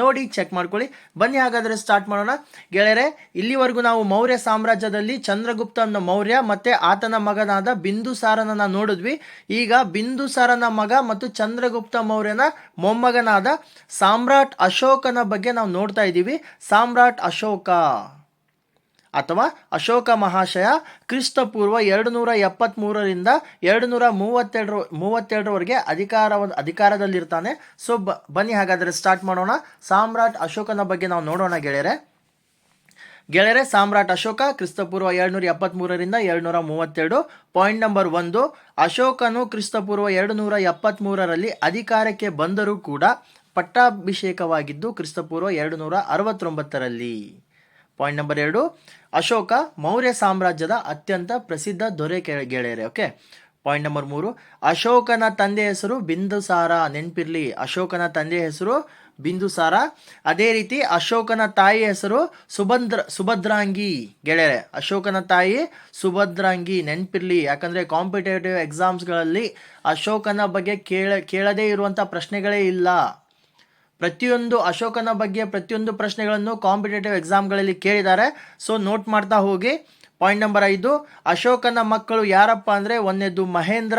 ನೋಡಿ ಚೆಕ್ ಮಾಡ್ಕೊಳ್ಳಿ. ಬನ್ನಿ, ಹಾಗಾದರೆ ಸ್ಟಾರ್ಟ್ ಮಾಡೋಣ. ಗೆಳೆಯರೆ, ಇಲ್ಲಿವರೆಗೂ ನಾವು ಮೌರ್ಯ ಸಾಮ್ರಾಜ್ಯದಲ್ಲಿ ಚಂದ್ರಗುಪ್ತನ ಮೌರ್ಯ ಮತ್ತು ಆತನ ಮಗನಾದ ಬಿಂದುಸಾರನನ್ನ ನೋಡಿದ್ವಿ. ಈಗ ಬಿಂದುಸಾರನ ಮಗ ಮತ್ತು ಚಂದ್ರಗುಪ್ತ ಮೌರ್ಯನ ಮೊಮ್ಮಗನಾದ ಸಾಮ್ರಾಟ್ ಅಶೋಕನ ಬಗ್ಗೆ ನಾವು ನೋಡ್ತಾ ಇದ್ದೀವಿ. ಸಾಮ್ರಾಟ್ ಅಶೋಕ. ಅಥವಾ ಅಶೋಕ ಮಹಾಶಯ ಕ್ರಿಸ್ತಪೂರ್ವ ಎರಡು ನೂರ ಎಪ್ಪತ್ತ್ಮೂರರಿಂದ ಎರಡು ನೂರ ಮೂವತ್ತೆರಡರ ಮೂವತ್ತೆರಡರವರೆಗೆ ಅಧಿಕಾರ ಅಧಿಕಾರದಲ್ಲಿರ್ತಾನೆ. ಸೊ ಬ, ಬನ್ನಿ ಹಾಗಾದರೆ ಸ್ಟಾರ್ಟ್ ಮಾಡೋಣ. ಸಾಮ್ರಾಟ್ ಅಶೋಕನ ಬಗ್ಗೆ ನಾವು ನೋಡೋಣ ಗೆಳೆಯರೆ. ಗೆಳೆಯರೆ, ಸಾಮ್ರಾಟ್ ಅಶೋಕ ಕ್ರಿಸ್ತಪೂರ್ವ ಎರಡುನೂರ ಎಪ್ಪತ್ತ್ಮೂರರಿಂದ ಎರಡುನೂರ ಮೂವತ್ತೆರಡು ಪಾಯಿಂಟ್ ನಂಬರ್ ಒಂದು, ಅಶೋಕನು ಕ್ರಿಸ್ತಪೂರ್ವ ಎರಡು ನೂರ ಎಪ್ಪತ್ತ್ಮೂರರಲ್ಲಿ ಅಧಿಕಾರಕ್ಕೆ ಬಂದರೂ ಕೂಡ ಪಟ್ಟಾಭಿಷೇಕವಾಗಿದ್ದು ಕ್ರಿಸ್ತಪೂರ್ವ ಎರಡು ನೂರ ಅರವತ್ತೊಂಬತ್ತರಲ್ಲಿ ಪಾಯಿಂಟ್ ನಂಬರ್ ಎರಡು ಅಶೋಕ ಮೌರ್ಯ ಸಾಮ್ರಾಜ್ಯದ ಅತ್ಯಂತ ಪ್ರಸಿದ್ಧ ದೊರೆ ಗೆಳೆಯರೆ ಓಕೆ ಪಾಯಿಂಟ್ ನಂಬರ್ ಮೂರು. ಅಶೋಕನ ತಂದೆ ಹೆಸರು ಬಿಂದುಸಾರ ನೆನ್ಪಿರ್ಲಿ, ಅಶೋಕನ ತಂದೆ ಹೆಸರು ಬಿಂದುಸಾರ ಅದೇ ರೀತಿ ಅಶೋಕನ ತಾಯಿ ಹೆಸರು ಸುಭದ್ರ, ಸುಭದ್ರಾಂಗಿ, ಗೆಳೆಯರೆ. ಅಶೋಕನ ತಾಯಿ ಸುಭದ್ರಾಂಗಿ, ನೆನ್ಪಿರ್ಲಿ. ಯಾಕಂದ್ರೆ ಕಾಂಪಿಟೇಟಿವ್ ಎಕ್ಸಾಮ್ಸ್ಗಳಲ್ಲಿ ಅಶೋಕನ ಬಗ್ಗೆ ಕೇಳ, ಕೇಳದೇ ಇರುವಂಥ ಪ್ರಶ್ನೆಗಳೇ ಇಲ್ಲ. ಪ್ರತಿಯೊಂದು ಅಶೋಕನ ಬಗ್ಗೆ ಪ್ರತಿಯೊಂದು ಪ್ರಶ್ನೆಗಳನ್ನು ಕಾಂಪಿಟೇಟಿವ್ ಎಕ್ಸಾಮ್ಗಳಲ್ಲಿ ಕೇಳಿದ್ದಾರೆ. ಸೊ ನೋಟ್ ಮಾಡ್ತಾ ಹೋಗಿ. ಪಾಯಿಂಟ್ ನಂಬರ್ ಐದು, ಅಶೋಕನ ಮಕ್ಕಳು ಯಾರಪ್ಪ ಅಂದರೆ ಒಂದನೇದ್ದು ಮಹೇಂದ್ರ,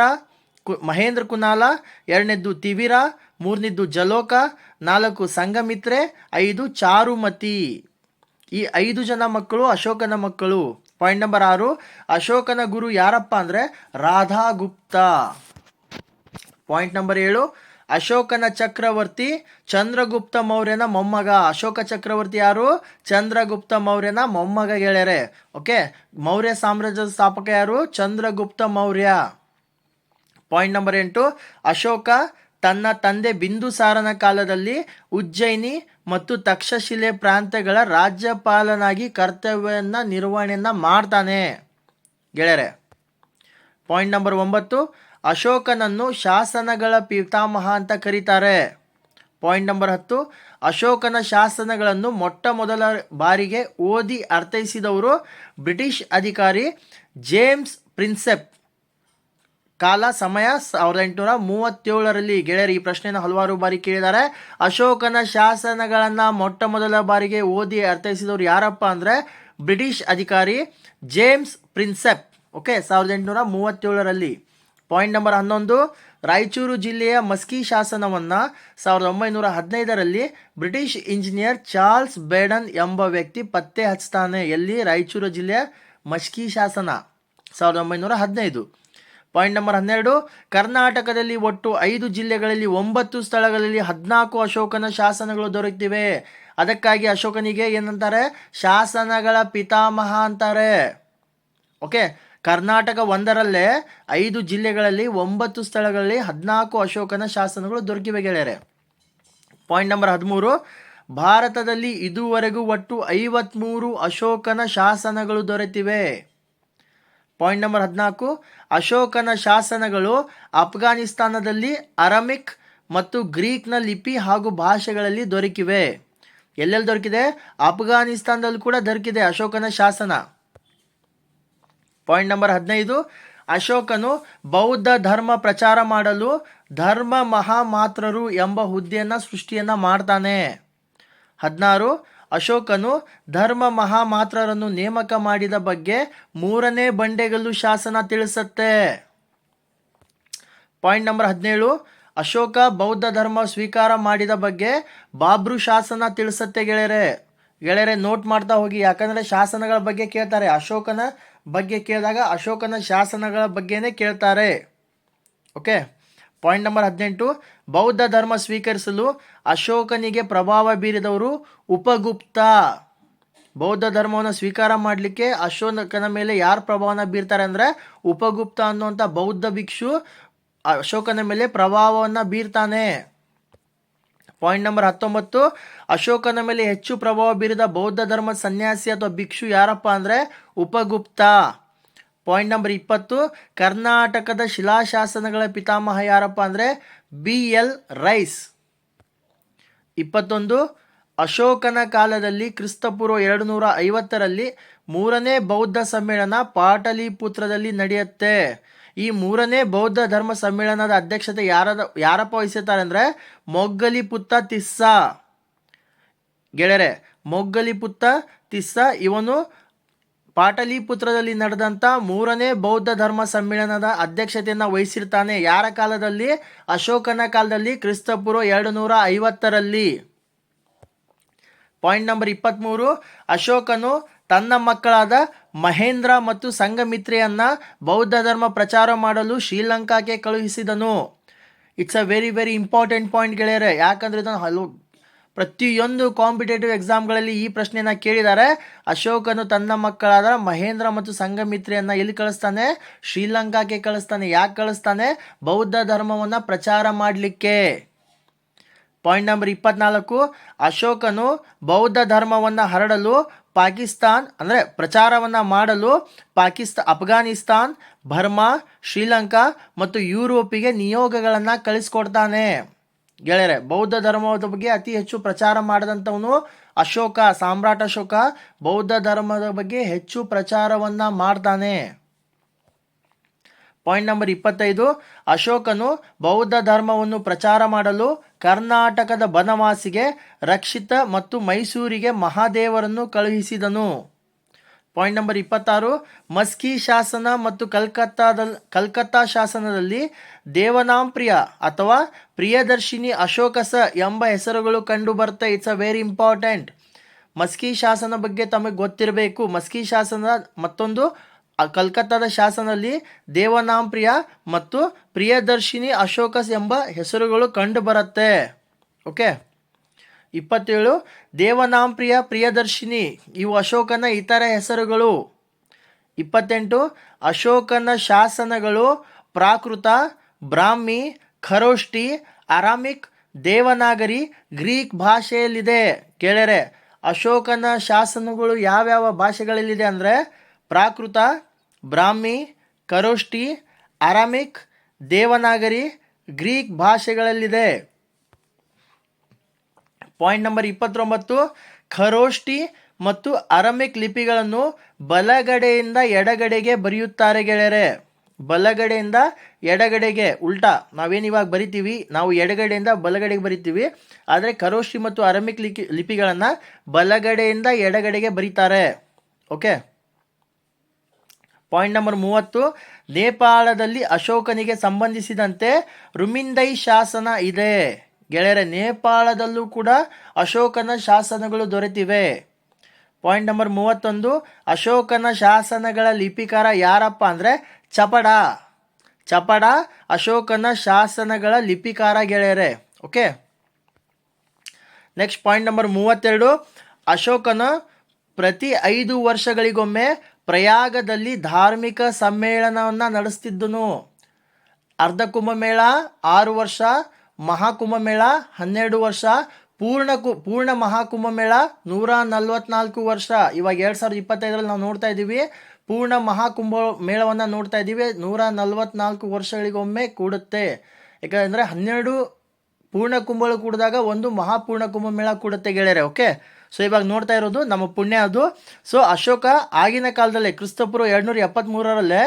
ಕು, ಮಹೇಂದ್ರ ಕುನಾಲ ಎರಡನೇದ್ದು ತಿವಿರ ಮೂರನೇದ್ದು ಜಲೋಕ, ನಾಲ್ಕು ಸಂಗಮಿತ್ರೆ ಐದು ಚಾರುಮತಿ. ಈ ಐದು ಜನ ಮಕ್ಕಳು ಅಶೋಕನ ಮಕ್ಕಳು. ಪಾಯಿಂಟ್ ನಂಬರ್ ಆರು, ಅಶೋಕನ ಗುರು ಯಾರಪ್ಪ ಅಂದರೆ ರಾಧಾಗುಪ್ತ. ಪಾಯಿಂಟ್ ನಂಬರ್ ಏಳು ಅಶೋಕನ ಚಕ್ರವರ್ತಿ ಚಂದ್ರಗುಪ್ತ ಮೌರ್ಯನ ಮೊಮ್ಮಗ. ಅಶೋಕ ಚಕ್ರವರ್ತಿ ಯಾರು? ಚಂದ್ರಗುಪ್ತ ಮೌರ್ಯನ ಮೊಮ್ಮಗ ಗೆಳೆಯರೆ. ಓಕೆ? ಮೌರ್ಯ ಸಾಮ್ರಾಜ್ಯದ ಸ್ಥಾಪಕ ಯಾರು? ಚಂದ್ರಗುಪ್ತ ಮೌರ್ಯ. ಪಾಯಿಂಟ್ ನಂಬರ್ ಎಂಟು. ಅಶೋಕ ತನ್ನ ತಂದೆ ಬಿಂದುಸಾರನ ಕಾಲದಲ್ಲಿ ಉಜ್ಜಯಿನಿ ಮತ್ತು ತಕ್ಷಶಿಲೆ ಪ್ರಾಂತ್ಯಗಳ ರಾಜ್ಯಪಾಲನಾಗಿ ಕರ್ತವ್ಯವನ್ನು ನಿರ್ವಹಣೆಯನ್ನು ಮಾಡ್ತಾನೆ. ಗೆಳೆಯರೆ. ಪಾಯಿಂಟ್ ನಂಬರ್ ಒಂಬತ್ತು. ಅಶೋಕನನ್ನು ಶಾಸನಗಳ ಪಿತಾಮಹ ಅಂತ ಕರೀತಾರೆ. ಪಾಯಿಂಟ್ ನಂಬರ್ ಹತ್ತು. ಅಶೋಕನ ಶಾಸನಗಳನ್ನು ಮೊಟ್ಟ ಮೊದಲ ಬಾರಿಗೆ ಓದಿ ಅರ್ಥೈಸಿದವರು ಬ್ರಿಟಿಷ್ ಅಧಿಕಾರಿ ಜೇಮ್ಸ್ ಪ್ರಿನ್ಸೆಪ್. ಕಾಲ ಸಮಯ ಸಾವಿರದ ಎಂಟುನೂರ ಮೂವತ್ತೇಳರಲ್ಲಿ ಗೆಳೆಯರು ಈ ಪ್ರಶ್ನೆಯನ್ನು ಹಲವಾರು ಬಾರಿ ಕೇಳಿದ್ದಾರೆ. ಅಶೋಕನ ಶಾಸನಗಳನ್ನು ಮೊಟ್ಟ ಮೊದಲ ಬಾರಿಗೆ ಓದಿ ಅರ್ಥೈಸಿದವರು ಯಾರಪ್ಪ ಅಂದರೆ ಬ್ರಿಟಿಷ್ ಅಧಿಕಾರಿ ಜೇಮ್ಸ್ ಪ್ರಿನ್ಸೆಪ್. ಓಕೆ ಸಾವಿರದ ಎಂಟುನೂರ ಮೂವತ್ತೇಳರಲ್ಲಿ. ಪಾಯಿಂಟ್ ನಂಬರ್ ಹನ್ನೊಂದು, ರಾಯಚೂರು ಜಿಲ್ಲೆಯ ಮಸ್ಕಿ ಶಾಸನವನ್ನು ಸಾವಿರದ ಒಂಬೈನೂರ ಹದಿನೈದರಲ್ಲಿ ಬ್ರಿಟಿಷ್ ಇಂಜಿನಿಯರ್ ಚಾರ್ಲ್ಸ್ ಬೇಡನ್ ಎಂಬ ವ್ಯಕ್ತಿ ಪತ್ತೆ ಹಚ್ತಾನೆ. ಎಲ್ಲಿ? ರಾಯಚೂರು ಜಿಲ್ಲೆಯ ಮಸ್ಕಿ ಶಾಸನ. ಸಾವಿರದ ಒಂಬೈನೂರ ಹದಿನೈದು. ಪಾಯಿಂಟ್ ನಂಬರ್ ಹನ್ನೆರಡು, ಕರ್ನಾಟಕದಲ್ಲಿ ಒಟ್ಟು ಐದು ಜಿಲ್ಲೆಗಳಲ್ಲಿ ಒಂಬತ್ತು ಸ್ಥಳಗಳಲ್ಲಿ ಹದಿನಾಲ್ಕು ಅಶೋಕನ ಶಾಸನಗಳು ದೊರೆತಿವೆ. ಅದಕ್ಕಾಗಿ ಅಶೋಕನಿಗೆ ಏನಂತಾರೆ? ಶಾಸನಗಳ ಪಿತಾಮಹ ಅಂತಾರೆ. ಓಕೆ ಕರ್ನಾಟಕ ಒಂದರಲ್ಲೇ ಐದು ಜಿಲ್ಲೆಗಳಲ್ಲಿ ಒಂಬತ್ತು ಸ್ಥಳಗಳಲ್ಲಿ ಹದಿನಾಲ್ಕು ಅಶೋಕನ ಶಾಸನಗಳು ದೊರಕಿವೆ ಗೆಳೆಯರೆ. ಪಾಯಿಂಟ್ ನಂಬರ್ ಹದಿಮೂರು, ಭಾರತದಲ್ಲಿ ಇದುವರೆಗೂ ಒಟ್ಟು ಐವತ್ಮೂರು ಅಶೋಕನ ಶಾಸನಗಳು ದೊರೆತಿವೆ. ಪಾಯಿಂಟ್ ನಂಬರ್ ಹದಿನಾಲ್ಕು, ಅಶೋಕನ ಶಾಸನಗಳು ಅಫ್ಘಾನಿಸ್ತಾನದಲ್ಲಿ ಅರಮಿಕ್ ಮತ್ತು ಗ್ರೀಕ್ನ ಲಿಪಿ ಹಾಗೂ ಭಾಷೆಗಳಲ್ಲಿ ದೊರಕಿವೆ. ಎಲ್ಲೆಲ್ಲಿ ದೊರಕಿದೆ? ಅಫ್ಘಾನಿಸ್ತಾನದಲ್ಲಿ ಕೂಡ ದೊರಕಿದೆ ಅಶೋಕನ ಶಾಸನ. ಪಾಯಿಂಟ್ ನಂಬರ್ ಹದಿನೈದು, ಅಶೋಕನು ಬೌದ್ಧ ಧರ್ಮ ಪ್ರಚಾರ ಮಾಡಲು ಧರ್ಮ ಮಹಾಮಾತ್ರರು ಎಂಬ ಹುದ್ದೆಯನ್ನು, ಸೃಷ್ಟಿಯನ್ನು ಮಾಡ್ತಾನೆ. ಹದಿನಾರು, ಅಶೋಕನು ಧರ್ಮ ಮಹಾಮಾತ್ರರನ್ನು ನೇಮಕ ಮಾಡಿದ ಬಗ್ಗೆ ಮೂರನೇ ಬಂಡೆಗಲ್ಲು ಶಾಸನ ತಿಳಿಸತ್ತೆ. ಪಾಯಿಂಟ್ ನಂಬರ್ ಹದಿನೇಳು, ಅಶೋಕ ಬೌದ್ಧ ಧರ್ಮ ಸ್ವೀಕಾರ ಮಾಡಿದ ಬಗ್ಗೆ ಬಾಬ್ರು ಶಾಸನ ತಿಳಿಸತ್ತೆ ಗೆಳೆಯರೆ. ಗೆಳೆಯರೆ, ನೋಟ್ ಮಾಡ್ತಾ ಹೋಗಿ, ಯಾಕಂದರೆ ಶಾಸನಗಳ ಬಗ್ಗೆ ಕೇಳ್ತಾರೆ. ಅಶೋಕನ ಬಗ್ಗೆ ಕೇಳಿದಾಗ ಅಶೋಕನ ಶಾಸನಗಳ ಬಗ್ಗೆನೇ ಕೇಳ್ತಾರೆ. ಓಕೆ? ಪಾಯಿಂಟ್ ನಂಬರ್ ಹದಿನೆಂಟು. ಬೌದ್ಧ ಧರ್ಮ ಸ್ವೀಕರಿಸಲು ಅಶೋಕನಿಗೆ ಪ್ರಭಾವ ಬೀರಿದವರು ಉಪಗುಪ್ತ. ಬೌದ್ಧ ಧರ್ಮವನ್ನು ಸ್ವೀಕಾರ ಮಾಡಲಿಕ್ಕೆ ಅಶೋಕನ ಮೇಲೆ ಯಾರು ಪ್ರಭಾವನ ಬೀರ್ತಾರೆ ಅಂದರೆ ಉಪಗುಪ್ತ ಅನ್ನುವಂಥ ಬೌದ್ಧ ಭಿಕ್ಷು ಅಶೋಕನ ಮೇಲೆ ಪ್ರಭಾವವನ್ನು ಬೀರ್ತಾನೆ. ಪಾಯಿಂಟ್ ನಂಬರ್ ಹತ್ತೊಂಬತ್ತು, ಅಶೋಕನ ಮೇಲೆ ಹೆಚ್ಚು ಪ್ರಭಾವ ಬೀರಿದ ಬೌದ್ಧ ಧರ್ಮ ಸನ್ಯಾಸಿ ಅಥವಾ ಭಿಕ್ಷು ಯಾರಪ್ಪ ಅಂದರೆ ಉಪಗುಪ್ತ. ಪಾಯಿಂಟ್ ನಂಬರ್ ಇಪ್ಪತ್ತು, ಕರ್ನಾಟಕದ ಶಿಲಾಶಾಸನಗಳ ಪಿತಾಮಹ ಯಾರಪ್ಪ ಅಂದರೆ ಬಿ ಎಲ್ ರೈಸ್. ಇಪ್ಪತ್ತೊಂದು, ಅಶೋಕನ ಕಾಲದಲ್ಲಿ ಕ್ರಿಸ್ತಪೂರ್ವ ಎರಡು ನೂರ ಐವತ್ತರಲ್ಲಿ ಮೂರನೇ ಬೌದ್ಧ ಸಮ್ಮೇಳನ ಪಾಟಲಿಪುತ್ರದಲ್ಲಿ ನಡೆಯುತ್ತೆ. ಈ ಮೂರನೇ ಬೌದ್ಧ ಧರ್ಮ ಸಮ್ಮೇಳನದ ಅಧ್ಯಕ್ಷತೆ ಯಾರದ, ಯಾರಪ್ಪ ವಹಿಸುತ್ತಾರೆ ಅಂದರೆ ಮೊಗ್ಗಲಿಪುತ್ತ ತಿಸ್ಸ. ಗೆಳೆಯರೆ, ಮೊಗ್ಗಲಿಪುತ್ತ ತಿಸ್ಸ ಇವನು ಪಾಟಲಿಪುತ್ರದಲ್ಲಿ ನಡೆದಂಥ ಮೂರನೇ ಬೌದ್ಧ ಧರ್ಮ ಸಮ್ಮೇಳನದ ಅಧ್ಯಕ್ಷತೆಯನ್ನು ವಹಿಸಿರ್ತಾನೆ. ಯಾರ ಕಾಲದಲ್ಲಿ? ಅಶೋಕನ ಕಾಲದಲ್ಲಿ, ಕ್ರಿಸ್ತಪೂರ್ವ ಎರಡು ನೂರ ಐವತ್ತರಲ್ಲಿ ಪಾಯಿಂಟ್ ನಂಬರ್ ಇಪ್ಪತ್ತ್ಮೂರು ಅಶೋಕನು ತನ್ನ ಮಕ್ಕಳಾದ ಮಹೇಂದ್ರ ಮತ್ತು ಸಂಘಮಿತ್ರೆಯನ್ನ ಬೌದ್ಧ ಧರ್ಮ ಪ್ರಚಾರ ಮಾಡಲು ಶ್ರೀಲಂಕಾಕ್ಕೆ ಕಳುಹಿಸಿದನು. It's a very very important point ಗೆಳೆಯರೆ. ಯಾಕಂದ್ರೆ ಇದನ್ನು ಹಲವು ಪ್ರತಿಯೊಂದು ಕಾಂಪಿಟೇಟಿವ್ ಎಕ್ಸಾಮ್ಗಳಲ್ಲಿ ಈ ಪ್ರಶ್ನೆಯನ್ನು ಕೇಳಿದ್ದಾರೆ ಅಶೋಕನು ತನ್ನ ಮಕ್ಕಳಾದ ಮಹೇಂದ್ರ ಮತ್ತು ಸಂಘಮಿತ್ರಿಯನ್ನು ಎಲ್ಲಿ ಕಳಿಸ್ತಾನೆ? ಶ್ರೀಲಂಕಾಕ್ಕೆ ಕಳಿಸ್ತಾನೆ. ಯಾಕೆ ಕಳಿಸ್ತಾನೆ? ಬೌದ್ಧ ಧರ್ಮವನ್ನು ಪ್ರಚಾರ ಮಾಡಲಿಕ್ಕೆ. ಪಾಯಿಂಟ್ ನಂಬರ್ ಇಪ್ಪತ್ನಾಲ್ಕು, ಅಶೋಕನು ಬೌದ್ಧ ಧರ್ಮವನ್ನು ಹರಡಲು ಪಾಕಿಸ್ತಾನ್, ಅಂದರೆ ಪ್ರಚಾರವನ್ನು ಮಾಡಲು ಪಾಕಿಸ್ತಾ, ಅಫ್ಘಾನಿಸ್ತಾನ್, ಬರ್ಮಾ, ಶ್ರೀಲಂಕಾ ಮತ್ತು ಯುರೋಪಿಗೆ ನಿಯೋಗಗಳನ್ನು ಕಳಿಸ್ಕೊಡ್ತಾನೆ. ಗೆಳೆಯರೆ, ಬೌದ್ಧ ಧರ್ಮದ ಬಗ್ಗೆ ಅತಿ ಹೆಚ್ಚು ಪ್ರಚಾರ ಮಾಡಿದಂಥವನು ಅಶೋಕ, ಸಾಮ್ರಾಟ್ ಅಶೋಕ. ಬೌದ್ಧ ಧರ್ಮದ ಬಗ್ಗೆ ಹೆಚ್ಚು ಪ್ರಚಾರವನ್ನು ಮಾಡ್ತಾನೆ. ಪಾಯಿಂಟ್ ನಂಬರ್ ಇಪ್ಪತ್ತೈದು, ಅಶೋಕನು ಬೌದ್ಧ ಧರ್ಮವನ್ನು ಪ್ರಚಾರ ಮಾಡಲು ಕರ್ನಾಟಕದ ಬನವಾಸಿಗೆ ರಕ್ಷಿತ ಮತ್ತು ಮೈಸೂರಿಗೆ ಮಹಾದೇವರನ್ನು ಕಳುಹಿಸಿದನು. ಪಾಯಿಂಟ್ ನಂಬರ್ ಇಪ್ಪತ್ತಾರು, ಮಸ್ಕಿ ಶಾಸನ ಮತ್ತು ಕಲ್ಕತ್ತಾದ, ಕಲ್ಕತ್ತಾ ಶಾಸನದಲ್ಲಿ ದೇವನಾಂಪ್ರಿಯ ಅಥವಾ ಪ್ರಿಯದರ್ಶಿನಿ ಅಶೋಕಸ ಎಂಬ ಹೆಸರುಗಳು ಕಂಡು ಬರ್ತಾ it's a very important. Maski ಶಾಸನ ಬಗ್ಗೆ ತಮಗೆ ಗೊತ್ತಿರಬೇಕು. ಮಸ್ಕಿ ಶಾಸನ ಮತ್ತೊಂದು ಕಲ್ಕತ್ತಾದ ಶಾಸನದಲ್ಲಿ ದೇವನಾಂಪ್ರಿಯ ಮತ್ತು ಪ್ರಿಯದರ್ಶಿನಿ ಅಶೋಕಸ್ ಎಂಬ ಹೆಸರುಗಳು ಕಂಡು ಬರುತ್ತೆ. ಓಕೆ? ಇಪ್ಪತ್ತೇಳು, ದೇವನಾಂಪ್ರಿಯ ಪ್ರಿಯದರ್ಶಿನಿ, ಇವು ಅಶೋಕನ ಇತರ ಹೆಸರುಗಳು. ಇಪ್ಪತ್ತೆಂಟು, ಅಶೋಕನ ಶಾಸನಗಳು ಪ್ರಾಕೃತ, ಬ್ರಾಹ್ಮಿ, ಖರೋಷ್ಠಿ, ಅರಾಮಿಕ್, ದೇವನಾಗರಿ, ಗ್ರೀಕ್ ಭಾಷೆಯಲ್ಲಿದೆ. ಕೇಳರೆ ಅಶೋಕನ ಶಾಸನಗಳು ಯಾವ್ಯಾವ ಭಾಷೆಗಳಲ್ಲಿದೆ ಅಂದರೆ ಪ್ರಾಕೃತ, ಬ್ರಾಹ್ಮಿ ಖರೋಷ್ಠಿ ಅರಾಮಿಕ್, ದೇವನಾಗರಿ, ಗ್ರೀಕ್ ಭಾಷೆಗಳಲ್ಲಿದೆ. ಪಾಯಿಂಟ್ ನಂಬರ್ ಇಪ್ಪತ್ತೊಂಬತ್ತು ಖರೋಷ್ಠಿ ಮತ್ತು ಅರಮಿಕ್ ಲಿಪಿಗಳನ್ನು ಬಲಗಡೆಯಿಂದ ಎಡಗಡೆಗೆ ಬರೆಯುತ್ತಾರೆ ಗೆಳೆಯರೆ. ಬಲಗಡೆಯಿಂದ ಎಡಗಡೆಗೆ, ಉಲ್ಟಾ ನಾವೇನಿವಾಗ ಬರಿತೀವಿ? ನಾವು ಎಡಗಡೆಯಿಂದ ಬಲಗಡೆಗೆ ಬರಿತೀವಿ. ಆದರೆ ಖರೋಷ್ಠಿ ಮತ್ತು ಅರಮಿಕ್ ಲಿಪಿ ಲಿಪಿಗಳನ್ನು ಬಲಗಡೆಯಿಂದ ಎಡಗಡೆಗೆ ಬರೀತಾರೆ. ಓಕೆ? ಪಾಯಿಂಟ್ ನಂಬರ್ ಮೂವತ್ತು, ನೇಪಾಳದಲ್ಲಿ ಅಶೋಕನಿಗೆ ಸಂಬಂಧಿಸಿದಂತೆ ರುಮಿಂದೈ ಶಾಸನ ಇದೆ. ಗೆಳೆಯರೆ, ನೇಪಾಳದಲ್ಲೂ ಕೂಡ ಅಶೋಕನ ಶಾಸನಗಳು ದೊರೆತಿವೆ. ಪಾಯಿಂಟ್ ನಂಬರ್ ಮೂವತ್ತೊಂದು, ಅಶೋಕನ ಶಾಸನಗಳ ಲಿಪಿಕಾರ ಯಾರಪ್ಪ ಅಂದರೆ ಚಪಡ. ಚಪಡ ಅಶೋಕನ ಶಾಸನಗಳ ಲಿಪಿಕಾರ ಗೆಳೆಯರೆ, ಓಕೆ? ನೆಕ್ಸ್ಟ್ ಪಾಯಿಂಟ್ ನಂಬರ್ ಮೂವತ್ತೆರಡು, ಅಶೋಕನ ಪ್ರತಿ ಐದು ವರ್ಷಗಳಿಗೊಮ್ಮೆ ಪ್ರಯಾಗದಲ್ಲಿ ಧಾರ್ಮಿಕ ಸಮ್ಮೇಳನವನ್ನು ನಡೆಸ್ತಿದ್ದನು. ಅರ್ಧ ಕುಂಭಮೇಳ ಆರು ವರ್ಷ ಮಹಾಕುಂಭಮೇಳ ಹನ್ನೆರಡು ವರ್ಷ, ಪೂರ್ಣ ಕು, ಪೂರ್ಣ ಮಹಾಕುಂಭಮೇಳ ನೂರ ನಲ್ವತ್ನಾಲ್ಕು ವರ್ಷ. ಇವಾಗ ಎರಡು ಸಾವಿರದ ಇಪ್ಪತ್ತೈದರಲ್ಲಿ ನಾವು ನೋಡ್ತಾ ಇದ್ದೀವಿ. ಪೂರ್ಣ ಮಹಾಕುಂಭ ಮೇಳವನ್ನು ನೋಡ್ತಾ ಇದ್ದೀವಿ. ನೂರ ನಲ್ವತ್ನಾಲ್ಕು ವರ್ಷಗಳಿಗೊಮ್ಮೆ ಕೂಡುತ್ತೆ. ಯಾಕಂದರೆ ಹನ್ನೆರಡು ಪೂರ್ಣ ಕುಂಭಗಳು ಕೂಡಿದಾಗ ಒಂದು ಮಹಾಪೂರ್ಣ ಕುಂಭಮೇಳ ಕೂಡುತ್ತೆ ಗೆಳೆಯರೆ, ಓಕೆ? ಸೊ ಇವಾಗ ನೋಡ್ತಾ ಇರೋದು ನಮ್ಮ ಪುಣ್ಯ ಅದು. ಸೊ ಅಶೋಕ ಆಗಿನ ಕಾಲದಲ್ಲೇ ಕ್ರಿಸ್ತಪುರ ಎರಡುನೂರ ಎಪ್ಪತ್ತ್ಮೂರರಲ್ಲೇ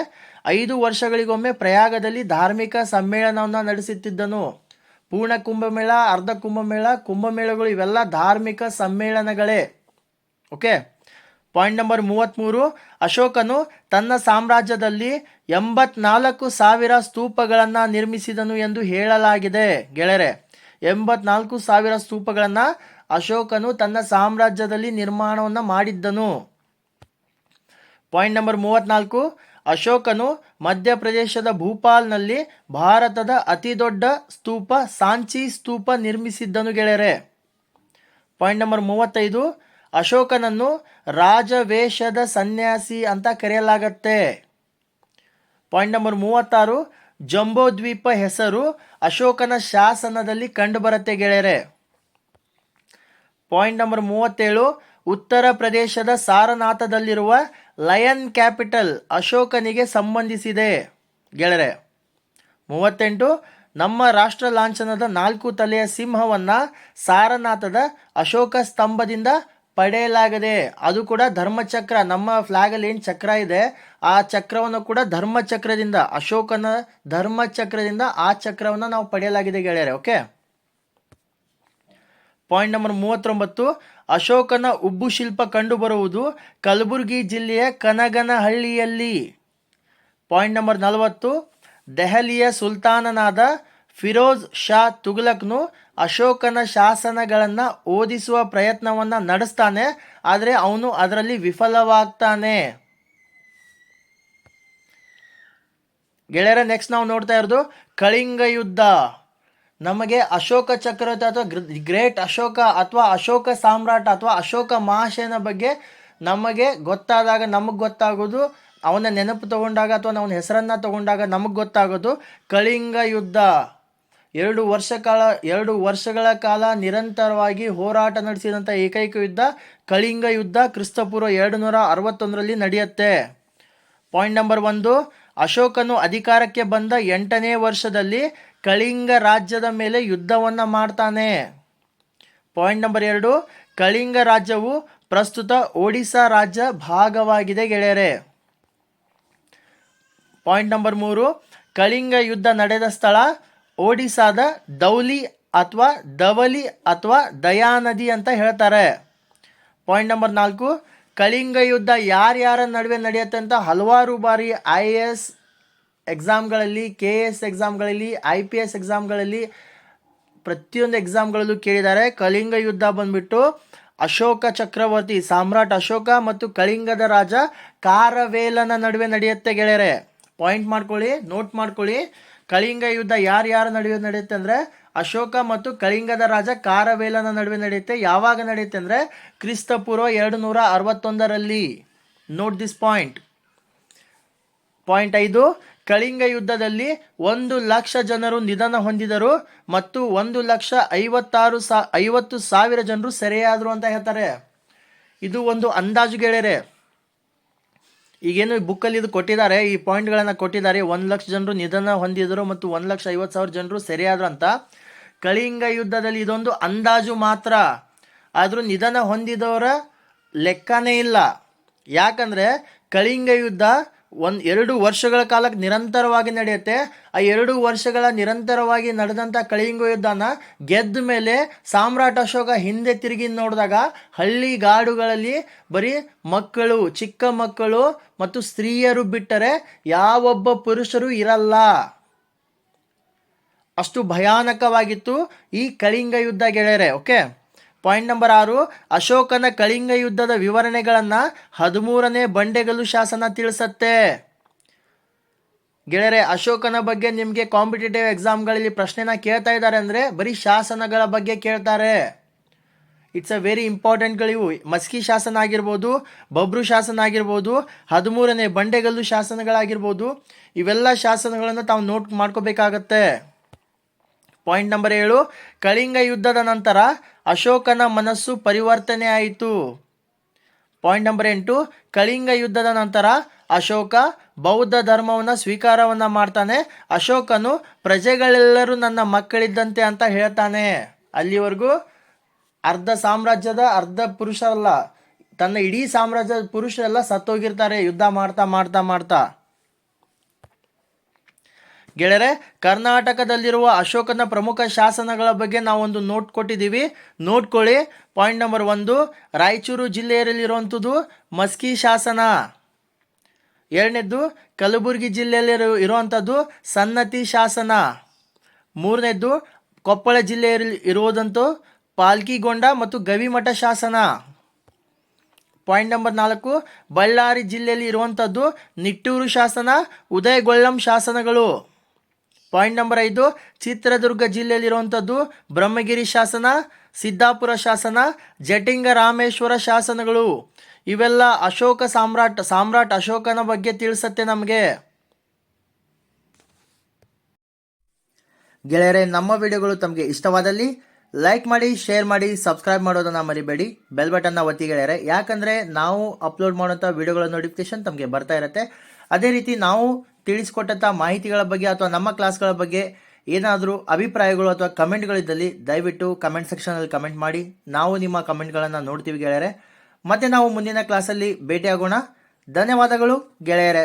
ಐದು ವರ್ಷಗಳಿಗೊಮ್ಮೆ ಪ್ರಯಾಗದಲ್ಲಿ ಧಾರ್ಮಿಕ ಸಮ್ಮೇಳನವನ್ನು ನಡೆಸುತ್ತಿದ್ದನು. ಪೂರ್ಣ ಕುಂಭಮೇಳ, ಅರ್ಧ ಕುಂಭಮೇಳ, ಕುಂಭಮೇಳಗಳು ಇವೆಲ್ಲ ಧಾರ್ಮಿಕ ಸಮ್ಮೇಳನಗಳೇ. ಓಕೆ ಪಾಯಿಂಟ್ ನಂಬರ್ ಮೂವತ್ತ್ಮೂರು ಅಶೋಕನು ತನ್ನ ಸಾಮ್ರಾಜ್ಯದಲ್ಲಿ ಎಂಬತ್ನಾಲ್ಕು ಸಾವಿರ ಸ್ತೂಪಗಳನ್ನು ನಿರ್ಮಿಸಿದನು ಎಂದು ಹೇಳಲಾಗಿದೆ. ಗೆಳೆಯರೆ, ಎಂಬತ್ನಾಲ್ಕು ಸಾವಿರ ಸ್ತೂಪಗಳನ್ನು ಅಶೋಕನು ತನ್ನ ಸಾಮ್ರಾಜ್ಯದಲ್ಲಿ ನಿರ್ಮಾಣವನ್ನು ಮಾಡಿದ್ದನು. ಪಾಯಿಂಟ್ ನಂಬರ್ ಮೂವತ್ನಾಲ್ಕು. ಅಶೋಕನು ಮಧ್ಯಪ್ರದೇಶದ ಭೂಪಾಲ್ನಲ್ಲಿ ಭಾರತದ ಅತಿದೊಡ್ಡ ಸ್ತೂಪ ಸಾಂಚಿ ಸ್ತೂಪ ನಿರ್ಮಿಸಿದ್ದನು ಗೆಳೆಯರೆ. ಪಾಯಿಂಟ್ ನಂಬರ್ ಮೂವತ್ತೈದು. ಅಶೋಕನನ್ನು ರಾಜವೇಷದ ಸನ್ಯಾಸಿ ಅಂತ ಕರೆಯಲಾಗತ್ತೆ. ಪಾಯಿಂಟ್ ನಂಬರ್ ಮೂವತ್ತಾರು. ಜಂಬೋದ್ವೀಪ ಹೆಸರು ಅಶೋಕನ ಶಾಸನದಲ್ಲಿ ಕಂಡುಬರುತ್ತೆ ಗೆಳೆಯರೆ. ಪಾಯಿಂಟ್ ನಂಬರ್ ಮೂವತ್ತೇಳು, ಉತ್ತರ ಪ್ರದೇಶದ ಸಾರನಾಥದಲ್ಲಿರುವ ಲಯನ್ ಕ್ಯಾಪಿಟಲ್ ಅಶೋಕನಿಗೆ ಸಂಬಂಧಿಸಿದೆ. ಗೆಳರೆ ಮೂವತ್ತೆಂಟು, ನಮ್ಮ ರಾಷ್ಟ್ರ ಲಾಂಛನದ ನಾಲ್ಕು ತಲೆಯ ಸಿಂಹವನ್ನು ಸಾರನಾಥದ ಅಶೋಕ ಸ್ತಂಭದಿಂದ ಪಡೆಯಲಾಗಿದೆ, ಅದು ಕೂಡ ಧರ್ಮಚಕ್ರ, ನಮ್ಮ ಫ್ಲಾಗಲ್ಲಿ ಏನು ಚಕ್ರ ಇದೆ, ಆ ಚಕ್ರವನ್ನು ಕೂಡ ಧರ್ಮಚಕ್ರದಿಂದ, ಅಶೋಕನ ಧರ್ಮಚಕ್ರದಿಂದ ಆ ಚಕ್ರವನ್ನು ನಾವು ಪಡೆಯಲಾಗಿದೆ ಗೆಳೆಯರೆ ಓಕೆ ಪಾಯಿಂಟ್ ನಂಬರ್ ಮೂವತ್ತೊಂಬತ್ತು, ಅಶೋಕನ ಉಬ್ಬು ಶಿಲ್ಪ ಕಂಡುಬರುವುದು ಕಲಬುರಗಿ ಜಿಲ್ಲೆಯ ಕನಗನಹಳ್ಳಿಯಲ್ಲಿ. ಪಾಯಿಂಟ್ ನಂಬರ್ ನಲವತ್ತು, ದೆಹಲಿಯ ಸುಲ್ತಾನನಾದ ಫಿರೋಜ್ ಶಾ ತುಘಲಕ್ನು ಅಶೋಕನ ಶಾಸನಗಳನ್ನು ಓದಿಸುವ ಪ್ರಯತ್ನವನ್ನು ನಡೆಸ್ತಾನೆ, ಆದರೆ ಅವನು ಅದರಲ್ಲಿ ವಿಫಲವಾಗ್ತಾನೆ. ಗೆಳೆಯರ ನೆಕ್ಸ್ಟ್ ನಾವು ನೋಡ್ತಾ ಇರೋದು ಕಳಿಂಗ ಯುದ್ಧ. ನಮಗೆ ಅಶೋಕ ಚಕ್ರವರ್ತಿ ಅಥವಾ ಗ್ರೇಟ್ ಅಶೋಕ ಅಥವಾ ಅಶೋಕ ಸಾಮ್ರಾಟ ಅಥವಾ ಅಶೋಕ ಮಹಾಶಯನ ಬಗ್ಗೆ ನಮಗೆ ಗೊತ್ತಾದಾಗ ನಮಗೆ ಗೊತ್ತಾಗೋದು, ಅವನ ನೆನಪು ತಗೊಂಡಾಗ ಅಥವಾ ಅವನ ಹೆಸರನ್ನು ತಗೊಂಡಾಗ ನಮಗೆ ಗೊತ್ತಾಗೋದು ಕಳಿಂಗ ಯುದ್ಧ. ಎರಡು ವರ್ಷ ಕಾಲ, ಎರಡು ವರ್ಷಗಳ ಕಾಲ ನಿರಂತರವಾಗಿ ಹೋರಾಟ ನಡೆಸಿದಂಥ ಏಕೈಕ ಯುದ್ಧ ಕಳಿಂಗ ಯುದ್ಧ. ಕ್ರಿಸ್ತಪೂರ್ವ ಎರಡು ನೂರ ಅರವತ್ತೊಂದರಲ್ಲಿ ನಡೆಯುತ್ತೆ. ಪಾಯಿಂಟ್ ನಂಬರ್ ಒಂದು, ಅಶೋಕನು ಅಧಿಕಾರಕ್ಕೆ ಬಂದ ಎಂಟನೇ ವರ್ಷದಲ್ಲಿ ಕಳಿಂಗ ರಾಜ್ಯದ ಮೇಲೆ ಯುದ್ಧವನ್ನು ಮಾಡ್ತಾನೆ. ಪಾಯಿಂಟ್ ನಂಬರ್ ಎರಡು, ಕಳಿಂಗ ರಾಜ್ಯವು ಪ್ರಸ್ತುತ ಒಡಿಶಾ ರಾಜ್ಯ ಭಾಗವಾಗಿದೆ ಗೆಳೆಯರೆ. ಪಾಯಿಂಟ್ ನಂಬರ್ ಮೂರು, ಕಳಿಂಗ ಯುದ್ಧ ನಡೆದ ಸ್ಥಳ ಒಡಿಸಾದ ದೌಲಿ ಅಥವಾ ದವಲಿ ಅಥವಾ ದಯಾನದಿ ಅಂತ ಹೇಳ್ತಾರೆ. ಪಾಯಿಂಟ್ ನಂಬರ್ ನಾಲ್ಕು, ಕಳಿಂಗ ಯುದ್ಧ ಯಾರ್ಯಾರ ನಡುವೆ ನಡೆಯುತ್ತೆ ಅಂತ ಹಲವಾರು ಬಾರಿ ಐ ಎಸ್ ಎಕ್ಸಾಮ್ಗಳಲ್ಲಿ ಕೆ ಎ ಎಸ್ ಎಕ್ಸಾಮ್ಗಳಲ್ಲಿ ಐ ಪಿ ಎಸ್ ಎಕ್ಸಾಮ್ಗಳಲ್ಲಿ ಪ್ರತಿಯೊಂದು ಎಕ್ಸಾಮ್ಗಳಲ್ಲೂ ಕೇಳಿದ್ದಾರೆ. ಕಳಿಂಗ ಯುದ್ಧ ಬಂದ್ಬಿಟ್ಟು ಅಶೋಕ ಚಕ್ರವರ್ತಿ, ಸಾಮ್ರಾಟ್ ಅಶೋಕ ಮತ್ತು ಕಳಿಂಗದ ರಾಜ ಕಾರವೇಲನ ನಡುವೆ ನಡೆಯುತ್ತೆ ಗೆಳೆಯರೆ. ಪಾಯಿಂಟ್ ಮಾಡ್ಕೊಳ್ಳಿ ನೋಟ್ ಮಾಡ್ಕೊಳ್ಳಿ. ಕಳಿಂಗ ಯುದ್ಧ ಯಾರ್ಯಾರ ನಡುವೆ ನಡೆಯುತ್ತೆ ಅಂದರೆ ಅಶೋಕ ಮತ್ತು ಕಳಿಂಗದ ರಾಜ ಕಾರವೇಲನ ನಡುವೆ ನಡೆಯುತ್ತೆ. ಯಾವಾಗ ನಡೆಯುತ್ತೆ ಅಂದರೆ ಕ್ರಿಸ್ತಪೂರ್ವ ಎರಡು ನೂರ ಅರವತ್ತೊಂದರಲ್ಲಿ. ನೋಟ್ ದಿಸ್ ಪಾಯಿಂಟ್ ಪಾಯಿಂಟ್ ಐದು. ಕಳಿಂಗ ಯುದ್ಧದಲ್ಲಿ ಒಂದು ಲಕ್ಷ ಜನರು ನಿಧನ ಹೊಂದಿದರು ಮತ್ತು ಒಂದು ಲಕ್ಷ ಐವತ್ತಾರು ಸಾ, ಐವತ್ತು ಸಾವಿರ ಜನರು ಸೆರೆಯಾದರು ಅಂತ ಹೇಳ್ತಾರೆ. ಇದು ಒಂದು ಅಂದಾಜು ಗೆಳೆಯರೆ. ಈಗೇನು ಬುಕ್ಕಲ್ಲಿ ಇದು ಕೊಟ್ಟಿದ್ದಾರೆ, ಈ ಪಾಯಿಂಟ್ಗಳನ್ನು ಕೊಟ್ಟಿದ್ದಾರೆ. ಒಂದು ಲಕ್ಷ ಜನರು ನಿಧನ ಹೊಂದಿದರು ಮತ್ತು ಒಂದು ಲಕ್ಷ ಐವತ್ತು ಸಾವಿರ ಜನರು ಸೆರೆಯಾದರು ಅಂತ. ಕಳಿಂಗ ಯುದ್ಧದಲ್ಲಿ ಇದೊಂದು ಅಂದಾಜು ಮಾತ್ರ. ಆದರೂ ನಿಧನ ಹೊಂದಿದವರ ಲೆಕ್ಕನೇ ಇಲ್ಲ. ಯಾಕಂದರೆ ಕಳಿಂಗ ಯುದ್ಧ ಒಂದು ಎರಡು ವರ್ಷಗಳ ಕಾಲಕ್ಕೆ ನಿರಂತರವಾಗಿ ನಡೆಯುತ್ತೆ. ಆ ಎರಡು ವರ್ಷಗಳ ನಿರಂತರವಾಗಿ ನಡೆದಂಥ ಕಳಿಂಗ ಯುದ್ಧನ ಗೆದ್ದ ಮೇಲೆ ಸಾಮ್ರಾಟ ಅಶೋಕ ಹಿಂದೆ ತಿರುಗಿ ನೋಡಿದಾಗ ಹಳ್ಳಿ ಗಾಡುಗಳಲ್ಲಿ ಬರೀ ಮಕ್ಕಳು, ಚಿಕ್ಕ ಮಕ್ಕಳು ಮತ್ತು ಸ್ತ್ರೀಯರು ಬಿಟ್ಟರೆ ಯಾವೊಬ್ಬ ಪುರುಷರು ಇರಲ್ಲ. ಅಷ್ಟು ಭಯಾನಕವಾಗಿತ್ತು ಈ ಕಳಿಂಗ ಯುದ್ಧ ಗೆಳೆಯರೆ ಓಕೆ ಪಾಯಿಂಟ್ ನಂಬರ್ ಆರು, ಅಶೋಕನ ಕಳಿಂಗ ಯುದ್ಧದ ವಿವರಣೆಗಳನ್ನು ಹದಿಮೂರನೇ ಬಂಡೆಗಲ್ಲು ಶಾಸನ ತಿಳಿಸತ್ತೆ. ಗೆಳೆಯರೆ, ಅಶೋಕನ ಬಗ್ಗೆ ನಿಮಗೆ ಕಾಂಪಿಟೇಟಿವ್ ಎಕ್ಸಾಮ್ಗಳಲ್ಲಿ ಪ್ರಶ್ನೆನ ಕೇಳ್ತಾ ಇದ್ದಾರೆ ಅಂದರೆ ಬರೀ ಶಾಸನಗಳ ಬಗ್ಗೆ ಕೇಳ್ತಾರೆ. ಇಟ್ಸ್ ಅ ವೆರಿ ಇಂಪಾರ್ಟೆಂಟ್ಗಳಿವು ಮಸ್ಕಿ ಶಾಸನ ಆಗಿರ್ಬೋದು, ಬಬ್ರು ಶಾಸನ ಆಗಿರ್ಬೋದು, ಹದಿಮೂರನೇ ಬಂಡೆಗಲ್ಲು ಶಾಸನಗಳಾಗಿರ್ಬೋದು, ಇವೆಲ್ಲ ಶಾಸನಗಳನ್ನು ತಾವು ನೋಟ್ ಮಾಡ್ಕೋಬೇಕಾಗತ್ತೆ. ಪಾಯಿಂಟ್ ನಂಬರ್ ಏಳು, ಕಳಿಂಗ ಯುದ್ಧದ ನಂತರ ಅಶೋಕನ ಮನಸ್ಸು ಪರಿವರ್ತನೆ ಆಯಿತು. ಪಾಯಿಂಟ್ ನಂಬರ್ ಎಂಟು, ಕಳಿಂಗ ಯುದ್ಧದ ನಂತರ ಅಶೋಕ ಬೌದ್ಧ ಧರ್ಮವನ್ನು ಸ್ವೀಕಾರವನ್ನು ಮಾಡ್ತಾನೆ. ಅಶೋಕನು ಪ್ರಜೆಗಳೆಲ್ಲರೂ ನನ್ನ ಮಕ್ಕಳಿದ್ದಂತೆ ಅಂತ ಹೇಳ್ತಾನೆ. ಅಲ್ಲಿವರೆಗೂ ಅರ್ಧ ಸಾಮ್ರಾಜ್ಯದ ಅರ್ಧ ಪುರುಷರಲ್ಲ, ತನ್ನ ಇಡೀ ಸಾಮ್ರಾಜ್ಯದ ಪುರುಷರೆಲ್ಲ ಸತ್ತೋಗಿರ್ತಾರೆ, ಯುದ್ಧ ಮಾಡ್ತಾ ಮಾಡ್ತಾ ಮಾಡ್ತಾ. ಗೆಳೆಯರೆ ಕರ್ನಾಟಕದಲ್ಲಿರುವ ಅಶೋಕನ ಪ್ರಮುಖ ಶಾಸನಗಳ ಬಗ್ಗೆ ನಾವೊಂದು ನೋಟ್ ಕೊಟ್ಟಿದ್ದೀವಿ. ನೋಡ್ಕೊಳ್ಳಿ. ಪಾಯಿಂಟ್ ನಂಬರ್ ಒಂದು, ರಾಯಚೂರು ಜಿಲ್ಲೆಯಲ್ಲಿರುವಂಥದ್ದು ಮಸ್ಕಿ ಶಾಸನ. ಎರಡನೇದ್ದು, ಕಲಬುರಗಿ ಜಿಲ್ಲೆಯಲ್ಲಿ ಇರುವಂಥದ್ದು ಸನ್ನತಿ ಶಾಸನ. ಮೂರನೇದ್ದು, ಕೊಪ್ಪಳ ಜಿಲ್ಲೆಯಲ್ಲಿ ಇರುವುದಂತೂ ಪಾಲ್ಕಿಗೊಂಡ ಮತ್ತು ಗವಿಮಠ ಶಾಸನ. ಪಾಯಿಂಟ್ ನಂಬರ್ ನಾಲ್ಕು, ಬಳ್ಳಾರಿ ಜಿಲ್ಲೆಯಲ್ಲಿ ಇರುವಂಥದ್ದು ನಿಟ್ಟೂರು ಶಾಸನ ಉದಯಗೊಳ್ಳಂ ಶಾಸನಗಳು. ಪಾಯಿಂಟ್ ನಂಬರ್ ಐದು, ಚಿತ್ರದುರ್ಗ ಜಿಲ್ಲೆಯಲ್ಲಿರುವಂಥದ್ದು ಬ್ರಹ್ಮಗಿರಿ ಶಾಸನ, ಸಿದ್ದಾಪುರ ಶಾಸನ ಜಟಿಂಗ ರಾಮೇಶ್ವರ ಶಾಸನಗಳು. ಇವೆಲ್ಲ ಅಶೋಕ ಸಾಮ್ರಾಟ್ ಸಾಮ್ರಾಟ್ ಅಶೋಕನ ಬಗ್ಗೆ ತಿಳಿಸತ್ತೆ ನಮಗೆ. ಗೆಳೆಯರೆ, ನಮ್ಮ ವಿಡಿಯೋಗಳು ತಮಗೆ ಇಷ್ಟವಾದಲ್ಲಿ ಲೈಕ್ ಮಾಡಿ, ಶೇರ್ ಮಾಡಿ, ಸಬ್ಸ್ಕ್ರೈಬ್ ಮಾಡೋದನ್ನು ಮರಿಬೇಡಿ. ಬೆಲ್ ಬಟನ್ನ ಒತ್ತಿ ಗೆಳೆಯರೆ. ಯಾಕಂದರೆ ನಾವು ಅಪ್ಲೋಡ್ ಮಾಡುವಂಥ ವಿಡಿಯೋಗಳ ನೋಟಿಫಿಕೇಶನ್ ತಮಗೆ ಬರ್ತಾ ಇರುತ್ತೆ. ಅದೇ ರೀತಿ ನಾವು ತಿಳಿಸ್ಕೊಟ್ಟಂಥ ಮಾಹಿತಿಗಳ ಬಗ್ಗೆ ಅಥವಾ ನಮ್ಮ ಕ್ಲಾಸ್ಗಳ ಬಗ್ಗೆ ಏನಾದರೂ ಅಭಿಪ್ರಾಯಗಳು ಅಥವಾ ಕಮೆಂಟ್ಗಳಿದ್ದಲ್ಲಿ ದಯವಿಟ್ಟು ಕಮೆಂಟ್ ಸೆಕ್ಷನಲ್ಲಿ ಕಮೆಂಟ್ ಮಾಡಿ. ನಾವು ನಿಮ್ಮ ಕಮೆಂಟ್ಗಳನ್ನು ನೋಡ್ತೀವಿ ಗೆಳೆಯರೆ. ಮತ್ತೆ ನಾವು ಮುಂದಿನ ಕ್ಲಾಸಲ್ಲಿ ಭೇಟಿಯಾಗೋಣ. ಧನ್ಯವಾದಗಳು ಗೆಳೆಯರೆ.